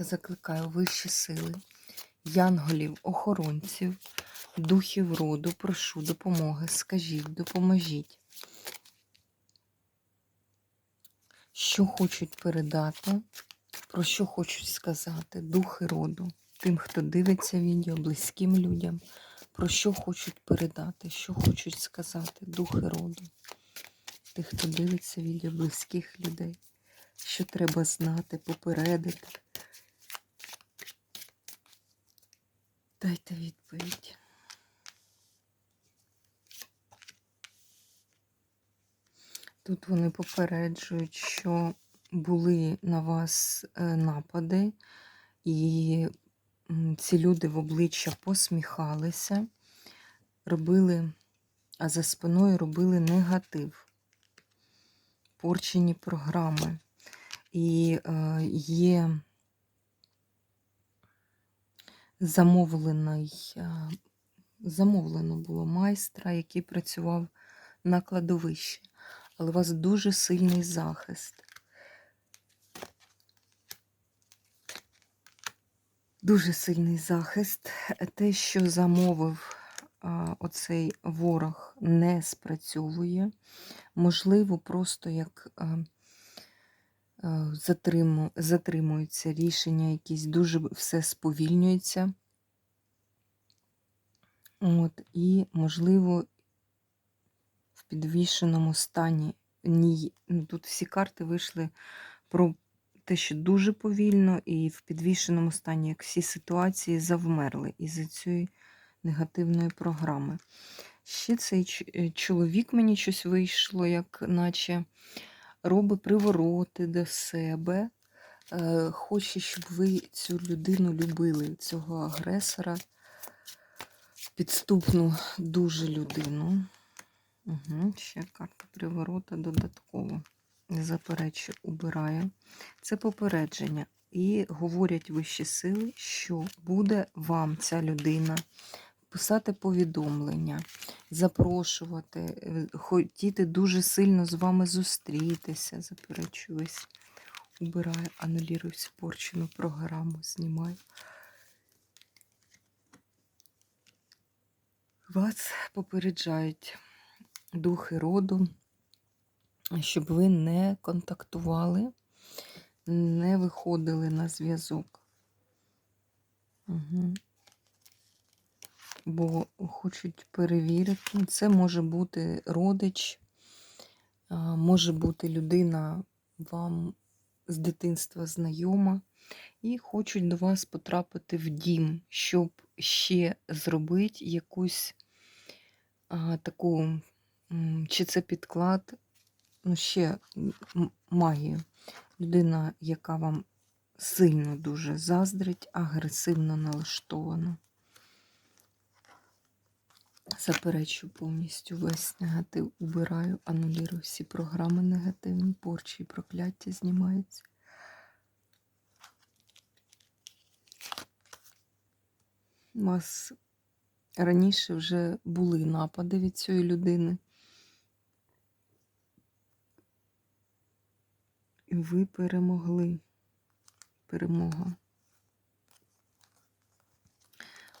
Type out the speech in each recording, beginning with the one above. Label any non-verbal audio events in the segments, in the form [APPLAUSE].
Та закликаю вищі сили, янголів, охоронців, духів роду, прошу допомоги, скажіть, допоможіть. Що хочуть передати, про що хочуть сказати духи роду, тим, хто дивиться відео, близьким людям, про що хочуть передати, що хочуть сказати духи роду, тих, хто дивиться відео, близьких людей, що треба знати, попередити. Дайте відповідь. Тут вони попереджують, що були на вас е, напади, і ці люди в обличчя посміхалися, робили, а за спиною робили негатив, порчені програми. І е, є замовлений, е, замовлено було майстра, який працював на кладовищі, але у вас дуже сильний захист. Дуже сильний захист. Те, що замовив а, оцей ворог, не спрацьовує. Можливо, просто як а, затриму, затримуються рішення, якісь дуже все сповільнюється. От, І, можливо, в підвішеному стані. Ні, ну, Тут всі карти вийшли про те, що дуже повільно, і в підвішеному стані, як всі ситуації, завмерли із-за цієї негативної програми. Ще цей е, чоловік мені щось вийшло, як наче робить привороти до себе. Е, хоче, щоб ви цю людину любили, цього агресора, підступну дуже людину. Угу, Ще карта приворота додатково заперечу, убираю. Це попередження. І говорять вищі сили, що буде вам ця людина писати повідомлення, запрошувати, е, хотіти дуже сильно з вами зустрітися. Заперечу весь. Убираю, анулірую всю порчену програму, знімаю. Вас попереджають духи роду щоб ви не контактували, не виходили на зв'язок. Угу. Бо хочуть перевірити. Це може бути родич, може бути людина вам з дитинства знайома, і хочуть до вас потрапити в дім, щоб ще зробити якусь таку, чи це підклад, ну, ще магію. Людина, яка вам сильно дуже заздрить, агресивно налаштована. Заперечу повністю весь негатив, убираю, анулірую всі програми негативні, порчі і прокляття знімаються. У вас раніше вже були напади від цієї людини. І ви перемогли. Перемога.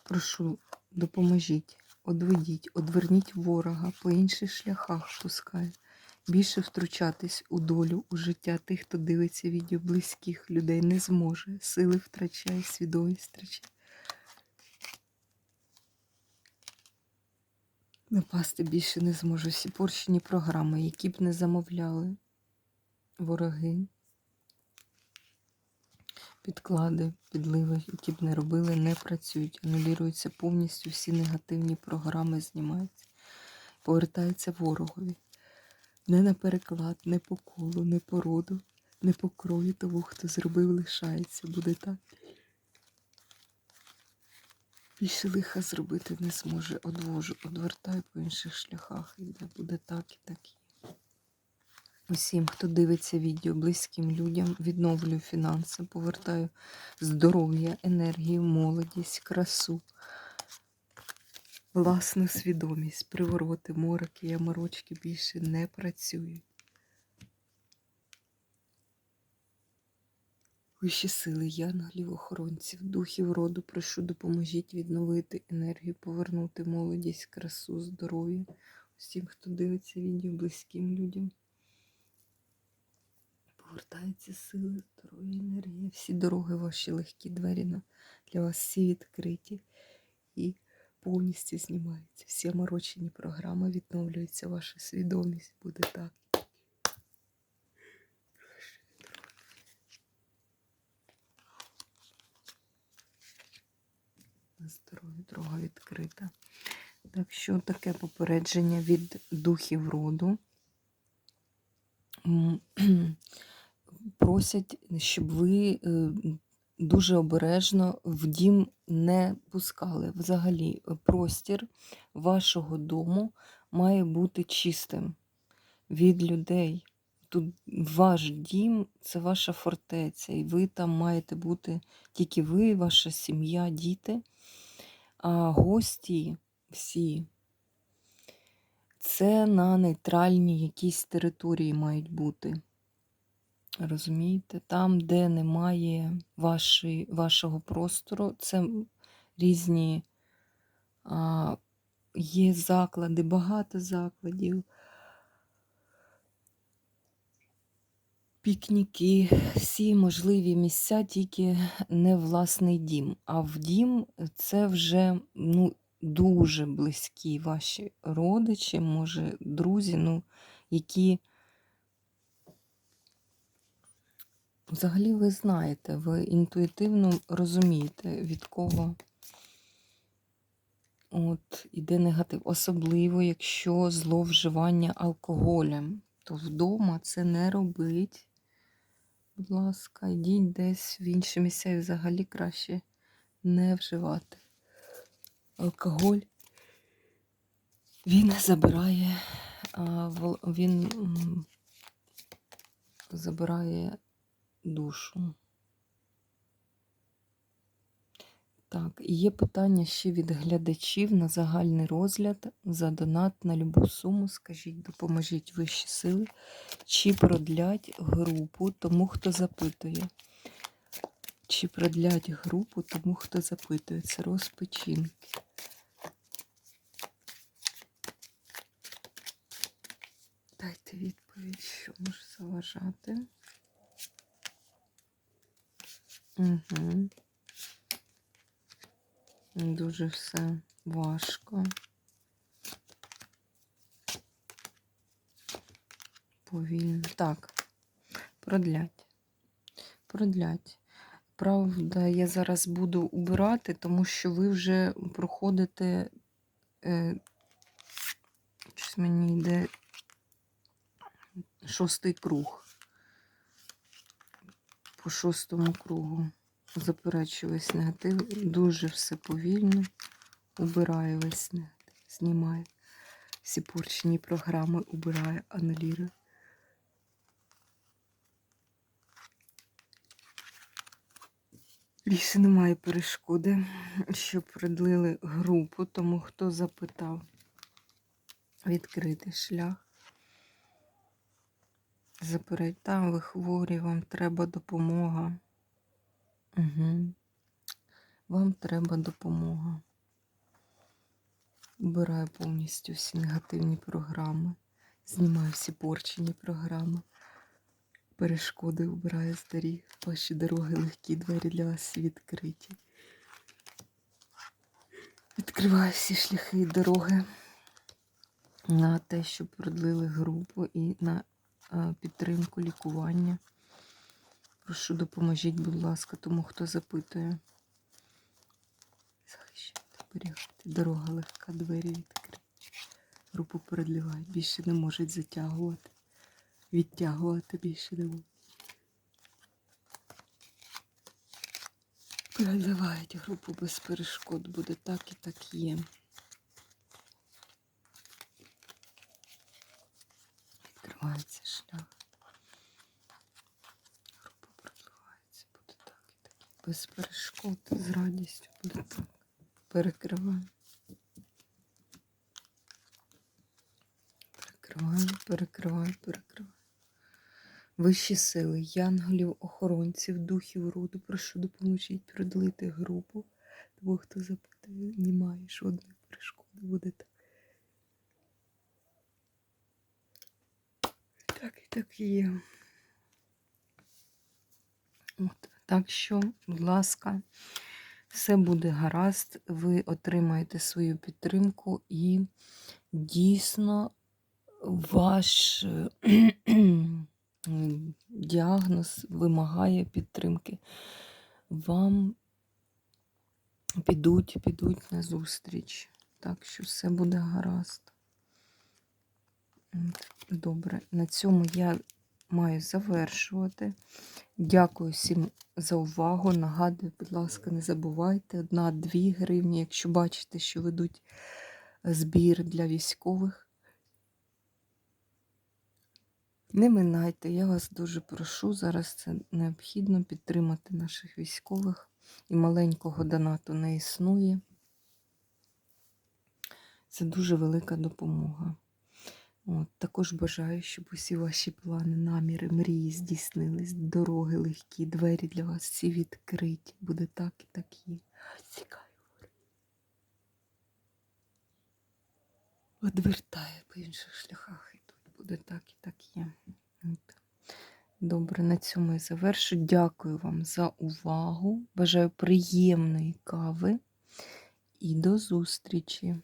Прошу, допоможіть, одведіть, одверніть ворога, по інших шляхах пускай. Більше втручатись у долю, у життя тих, хто дивиться відео близьких людей, не зможе. Сили втрачає, свідомість втрачає. Напасти більше не зможу. Всі порчені програми, які б не замовляли вороги, підклади, підливи, які б не робили, не працюють. Анулюються повністю всі негативні програми, знімаються, повертаються ворогові. Не на переклад, не по колу, не по роду, не по крою того, хто зробив, лишається. Буде так. Більше лиха зробити не зможе. Одвожу, одвертаю по інших шляхах. І буде так і так. Усім, хто дивиться відео, близьким людям, відновлюю фінанси, повертаю здоров'я, енергію, молодість, красу, власну свідомість, привороти, мороки, яморочки більше не працюють. Вищі сили, янголів, охоронців, духів роду, прошу, допоможіть відновити енергію, повернути молодість, красу, здоров'я усім, хто дивиться відео, близьким людям. Повертаються сили, здоров'я, енергія. Всі дороги ваші легкі двері для вас всі відкриті і повністю знімаються. Всі оморочені програми відновлюється ваша свідомість. Буде так. Здоров'я дорога відкрита. Так що таке попередження від духів роду. [CLEARS THROAT] Просять, щоб ви е, дуже обережно в дім не пускали. Взагалі, е, простір вашого дому має бути чистим від людей. Тут ваш дім це ваша фортеця, і ви там маєте бути тільки ви, ваша сім'я, діти. А гості всі це на нейтральній якійсь території мають бути. Розумієте? Там, де немає вашої, вашого простору, це різні а, є заклади, багато закладів. Пікніки, всі можливі місця, тільки не власний дім. А в дім це вже ну, дуже близькі ваші родичі, може, друзі, ну, які взагалі ви знаєте, ви інтуїтивно розумієте, від кого от, іде негатив. Особливо, якщо зловживання алкоголем, то вдома це не робить. Будь ласка, йдіть десь в інші місця і взагалі краще не вживати. Алкоголь він забирає, він забирає душу. Так, і є питання ще від глядачів на загальний розгляд за донат на любу суму. Скажіть, допоможіть вищі сили, чи продлять групу тому, хто запитує. Чи продлять групу тому, хто запитує. Це розпечінки. Дайте відповідь, що може заважати. Угу. Дуже все важко. Повільно. Так, продлять. Продлять. Правда, я зараз буду убирати, тому що ви вже проходите. Е, щось мені йде шостий круг. По шостому кругу заперечую весь негатив. Дуже все повільно. Убираю весь негатив. Знімаю всі порчені програми, убираю, анулірую. Більше немає перешкоди, що продлили групу, тому хто запитав відкрити шлях. Запередь, там ви хворі, вам треба допомога. Угу. Вам треба допомога. Убираю повністю всі негативні програми. Знімаю всі порчені програми. Перешкоди убираю з доріг. Ваші дороги легкі, двері для вас відкриті. Відкриваю всі шляхи і дороги на те, щоб продлили групу і на е, підтримку лікування. Прошу, допоможіть, будь ласка, тому хто запитує. Захищайте, оберігайте. Дорога легка, двері відкриті. Групу передливають. Більше не можуть затягувати. Відтягувати більше не можуть. Називають групу без перешкод. Буде так і так є. Відкривається шлях. Група продливається. Буде так і так. є. Без перешкод з радістю буде так. Перекриваю. Перекриваю, перекриваю, перекриваю. Вищі сили, янголів, охоронців, духів роду, прошу допоможіть продалити групу. Того, хто запитує, немає жодної перешкоди, буде так. Так і так є. От. Так що, будь ласка, все буде гаразд, ви отримаєте свою підтримку і дійсно ваш [CLEARS THROAT] діагноз вимагає підтримки. Вам підуть, підуть на зустріч. Так що все буде гаразд. Добре, на цьому я маю завершувати. Дякую всім за увагу. Нагадую, будь ласка, не забувайте, одна-дві гривні, якщо бачите, що ведуть збір для військових. Не минайте, я вас дуже прошу. Зараз це необхідно підтримати наших військових. І маленького донату не існує. Це дуже велика допомога. От, також бажаю, щоб усі ваші плани, наміри, мрії здійснились, дороги легкі, двері для вас всі відкриті. Буде так і так є. Цікаво. Одвертає по інших шляхах і тут буде так і так є. От. Добре, на цьому я завершу. Дякую вам за увагу. Бажаю приємної кави і до зустрічі!